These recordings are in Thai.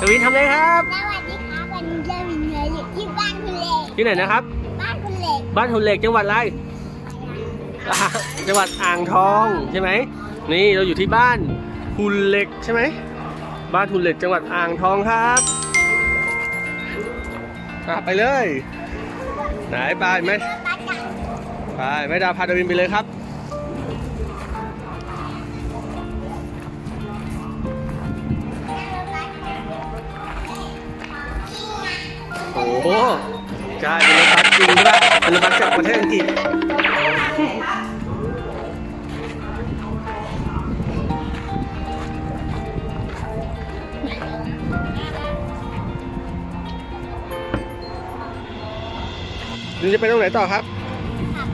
ดวินทำอะไรครับ สวัสดีครับวันนี้เรามีเนื้ออยู่ที่บ้านคุณเล็กที่ไหนนะครับ บ้านคุณเล็กบ้านทุนเหล็กจังหวัดอะไรอ่าจังหวัดอ่างทองใช่ไหมนี่เราอยู่ที่บ้านทุนเหล็กใช่ไหมบ้านทุนเหล็กจังหวัดอ่างทองครับอะไปเลย ไหนไปไหมบ้านกันไปแม่ดาวพาดวินไปเลยครับ โอ้โหใช่เป็นรถบัสจริงใช่ปะเป็นรถบัสจากประเทศอังกฤษนี่จะไปตรงไหนต่อครับ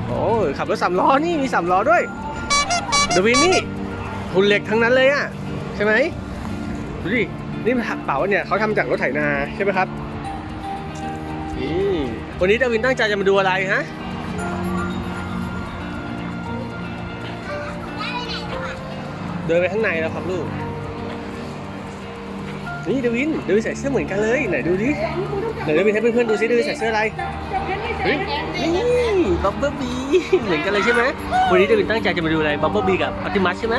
โอ้ขับรถสามล้อนี่มีสามล้อด้วยเดวินนี่หุ่นเหล็กทั้งนั้นเลยอะ ใช่ไหมดูดินี่เป๋าเนี่ยเขาทำจากรถไถนาใช่ไหมครับ วันนี้ดาวินตั้งใจจะมาดูอะไรฮะเดินไปข้างในแล้วครับลูก นี่ดาวินดาวินใส่เสื้อเหมือนกันเลยไหนดูดิไหนดาวินให้เพื่อนๆดูซิดาวินใส่เสื้ออะไรเฮ้ยนี่บับเบิ้ลบีเหมือนกันเลยใช่ไหมวันนี้ดาวินตั้งใจจะมาดูอะไรบับเบิ้ลบีกับออติมัสใช่ไหม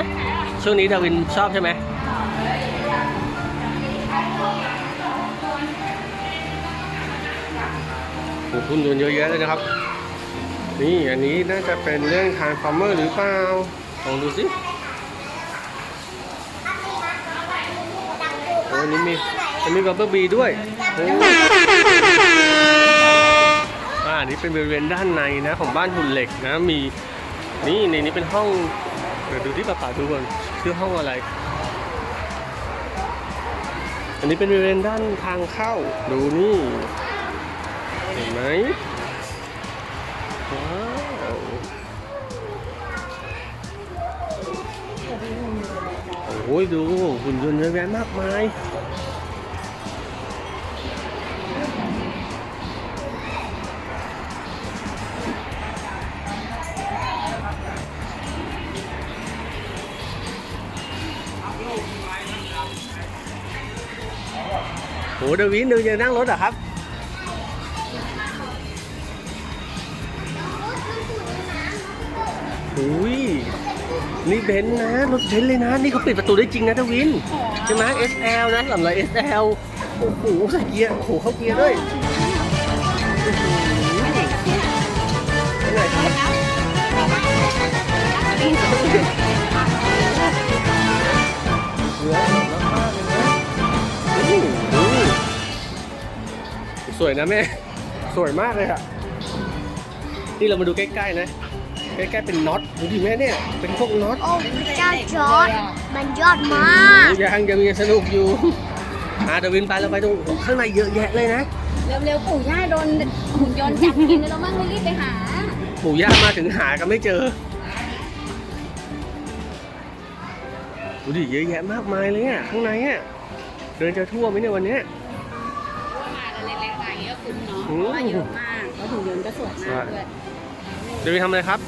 ช่วงนี้ดาวินชอบใช่ไหม อ้คุณโดนเยอะแยะเลยนะครับ นี่อันนี้น่าจะเป็นเรื่องทานฟาร์มเมอร์หรือเปล่าลองดูสิโอ้อันนี้มีอันนี้บับเบิ้ลบีด้วยอ่าอันนี้เป็นบริเวณด้านในนะ ของบ้านหุ่นเหล็กนะ มีนี่ในนี้เป็นห้องเดี๋ยวดูที่ป้าป๋าดูก่อนชื่อห้องอะไร อันนี้เป็นบริเวณด้านทางเข้า ดูนี่ เห็นไหมว้าวโอ้ยดูหุ่นยนต์เยอะแยะมากมายโหเดวินดวินจะนั่งรถเหรอครับ อุ้ยนี่เบนซ์นะรถเบนซ์เลยนะ นี่เขาปิดประตูได้จริงนะเดวินใช่ไหม SL นะสำหรับ SL โอ้โหใส่เกียร์โอ้โหเข้าเกียร์ด้วยอื้อหือเป็นครับเหลือสองมากเลยนะอื้หือสวยนะแม่ สวยมากเลยอะนี่เรามาดูใกล้ ๆ นะ ใกล้ๆเป็นน็อตดูดิแม่เนี่ย เป็นพวกน็อตโอ้เจ้าจอร์ดมันยอดมากยังยังยังสนุกอยู่อ่าเดวินไปเราไปตรงข้างในเยอะแยะเลยนะ เร็วๆปู่ย่าโดนหุ่นยนต์จับกินแล้วมั่งไม่รีบไปหา ปู่ย่ามาถึงหากันไม่เจอดูดิเยอะแยะมากมายเลยอะข้างในอะเดินจะทั่วไหมเนี่ยวันเนี้ยมาเล็กๆอย่างเงี้ยคุ้มเนาะอืมเพราะว่าเยอะมากแล้วหุ่นยนต์ก็สวยมากด้วยเดวินทำอะไรครับ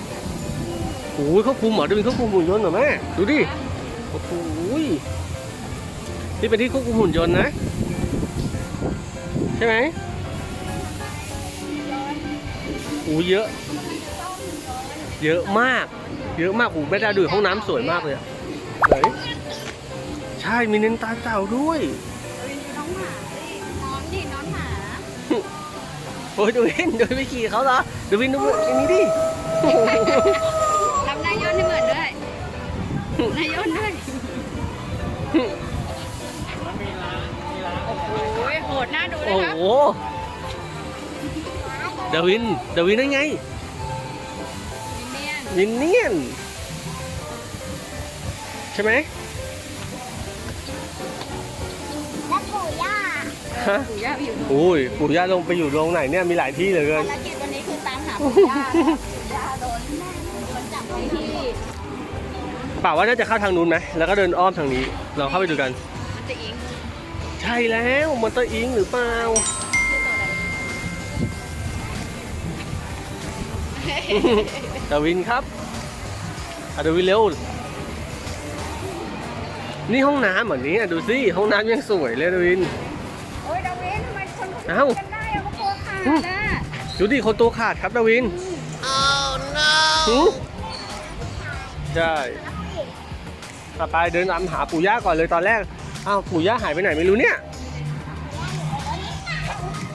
โอ้ยเขาคุมเหรอเดวินเขาคุมหุ่นยนต์เหรอแม่ดูดิโอ้โหนี่เป็นที่ควบคุมหุ่นยนต์นะ ใช่ไหมโอ้เยอะ เยอะมาก เยอะมากโอ้แม่ดาดูห้องน้ำสวยมากเลยอะไหนใช่มีเน้นตาเต่าด้วยน้องหมาดิน้องดิน้องหมาโอ้ยดูวินดูวินขี่เขาเหรอดูวินดูอันนี้ดิ นายยนต์ด้วยโอ้ยโหดน่าดูเลโอ้ยครับ โหเดวินเดวินนั่นไงมินเนี่ยนมินเนี่ยนใช่ไหมและปู่ย่าฮะปู่ย่าไปอยู่ตรงโอ้ยปู่ย่าลงไปอยู่โรงไหนเนี่ยมีหลายที่เหลือเกิน ภารกิจวันนี้คือตามหาปู่ย่า ป่าว่าน่าจะเข้าทางนู้นไหมแล้วก็เดินอ้อมทางนี้ เราเข้าไปดูกัน มันจะอิงใช่แล้วมอนเตอร์อิงหรือเปล่าชื่อตัวอะไรเดวินครับอะเดวินเร็ว นี่ห้องน้ำเหมือนนี้อะดูสิห้องน้ำยังสวยเลยเดวินเเอ้ากันได้อะเขาตัวขาดอะดูดิคนตัวขาดครับดาวินหือใช่ ต่อไปเดินตามหาปู่ย่าก่อนเลยตอนแรก อ้าวปู่ย่าหายไปไหนไม่รู้เนี่ย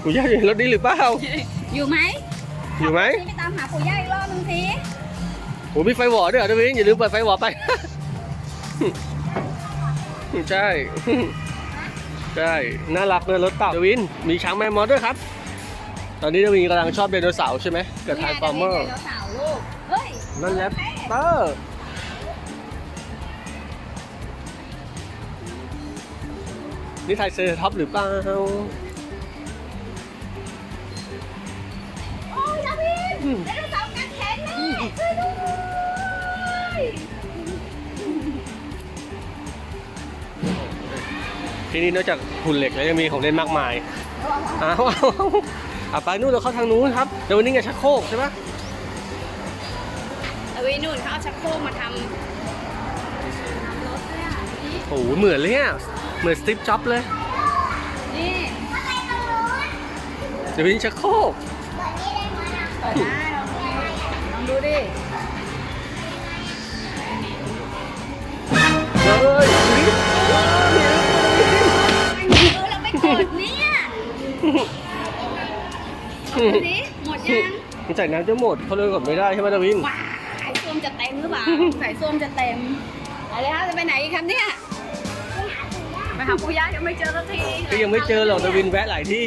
ปู่ย่าอยู่ในรถนี้หรือเปล่า อยู่ไหมอยู่ไหมไปตามหาปู่ย่าอีกรอบนึงสิโอ้มีไฟหวอด้วยเหรอดาวินอย่าลืมเปิดไฟหวอไป ใช่ ใช่ น่ารักเลยรถเต่าดาวิน มีช้างแมมมอสด้วยครับ ตอนนี้ดาวินกำลังชอบไดโนเสาร์ใช่ไหมกับไทยฟอร์เมอร์ ไดโนเสาร์ลูก เฮ้ยนั่นแรปเตอร์ นี่ไทยเซอร์ท็อปหรือเปล่าโอ้ยดาวินอืมไดโนเสาร์กัดแขนแม่ช่วยด้วยที่นี่นอกจากหุ่นเหล็กแล้วยังมีของเล่นมากมายอ้าวอ้าวอ้าวอะไปนู่นเราเข้าทางนู้นครับเดี๋ยววันนี้ไงชักโครกใช่ปะเอาไว้นู่นเขาเอาชักโครกมาทำทำรถด้วยอะนี่โอ้โหเหมือนเลยอะ เหมือนสติปจ็อบเลย นี่เดี๋ยวนี้ชักโครกเปิดได้ลองดูลองดูดิเฮ้ยดูดิเออเราไม่กดเนี่ยเอาดูสิหมดยังมันใส่น้ำจะหมดเขาเลยกดไม่ได้ใช่ไหมดาวินว้ายส้วมจะเต็มหรือเปล่าสายส้วมจะเต็มอะไรคะจะไปไหนอีกครับเนี่ยไป หาปู่ย่ายังไม่เจอสักทีก็ยังไม่เจอหรอกดาวินแวะหลายที่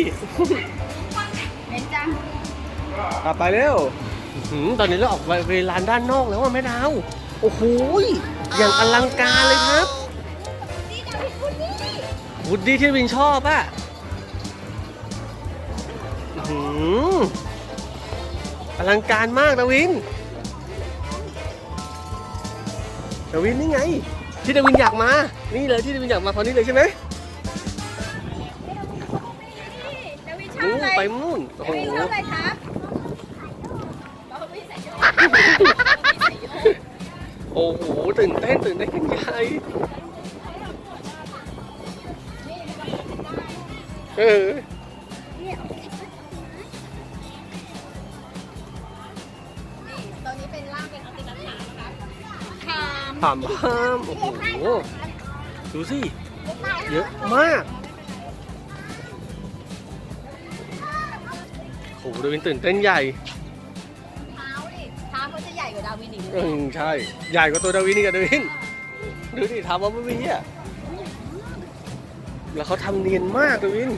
เห็นจังอะไปเร็วอื้อหือตอนนี้เราออกไปเวลานด้านนอกแล้วว่าแม่ดาวโอ้โหยอย่างอลังการเลยครับนี่ดาวิดคุณนี่วูดดี้ที่วินชอบอะอื้อหืออลังการมากดาวินดาวินนี่ไง ที่ดาวินอยากมา นี่เลยที่ดาวินอยากมาตอนนี้เลยใช่ไหมดาวิดชอบนู่นอะไรไปนู่นโอ้ดาโหวิดชอบอะไรครับดาวิดใส่เยอะโอ้โหตื่นเต้นตื่นเต้นกันใหญ่เออ คามถามพามโอ้โห ดูสิ เยอะมากโอ้โหดาวินตื่นเต้นใหญ่เท้าดิเท้าเขาจะใหญ่กว่าดาวินอีกอืมใช่ ใหญ่กว่าตัวดาวินนี่กับดาวิน ดูดิทำว่าไม่มีอะแล้วเขาทำเนียนมากดาวิน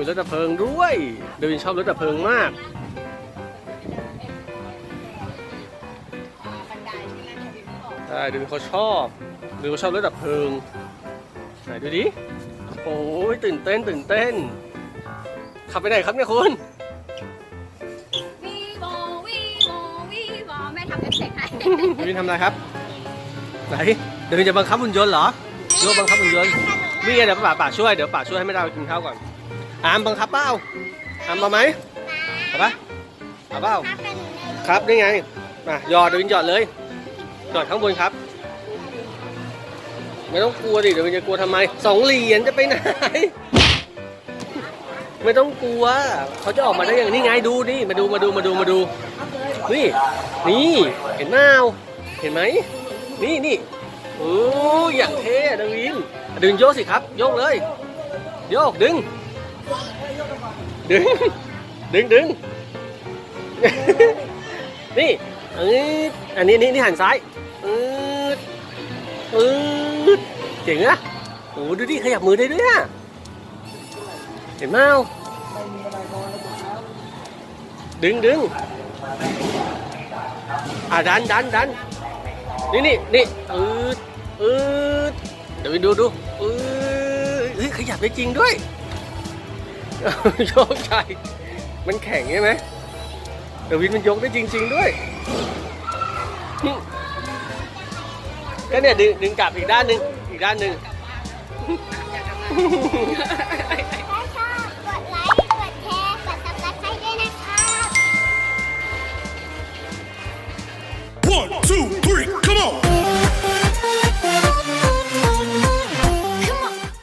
มีรถดับเพลิงด้วยดาวินชอบรถดับเพลิงมากบันไดใช่ไหมดาวินบอกใช่ดูเขาชอบดูเขาชอบรถดับเพลิงไหนดูดิโอ้ยตื่นเต้นตื่นเต้น ขับไปไหนครับเนี่ยคุณวีโบวีโบวีโบแม่ทำเอฟเฟกต์ให้เดวินทำอะไรครับ ไหนเดวินจะบังคับหุ่นยนต์เหรอหรือว่าบังคับหุ่นยนต์นี่ไงเดี๋ยวป่าป่าช่วยเดี๋ยวป่าช่วยให้ไม่ได้ไปกินข้าวก่อน อามบังคับเปล่าอามมาไหมเอาปะเอาเปล่าครับนี่ไงมาหยอดเดวินหยอดเลยหยอดข้างบนครับ ไม่ต้องกลัวดิเดวินจะกลัวทำไมสองเหรียญจะไปไหนไม่ต้องกลัว เขาจะออกมาได้อย่างนี้ไงดูนี่มาดูมาดูมาดูมาดู นี่ นี่เห็นเปล่าเห็นไหมนี่นี่โอ้ยอย่างเท่ดวินดึงโยกสิครับ โยกเลย โยกดึง ดึง ดึงดึงนี่เอออันนี้นี่นี่หันซ้ายออเออเจ๋งนะโอ้ดูดิขยับมือได้ด้วยอะเห็นเปล่าดึงดึงอะดันดันดันนี่นี่นี่ออเออเดี๋ยวไปดูดูเออเฮ้ยขยับได้จริงด้วย โยกใช่มันแข็งใช่ไหมแต่วินมันยกได้จริง ๆด้วยก็เนี่ยดึงดึงกลับอีกด้านหนึ่งอีกด้านหนึ่งกดไลค์ กดแชร์ กดซับสไครต์ด้วยนะครับ One, two, three, come on!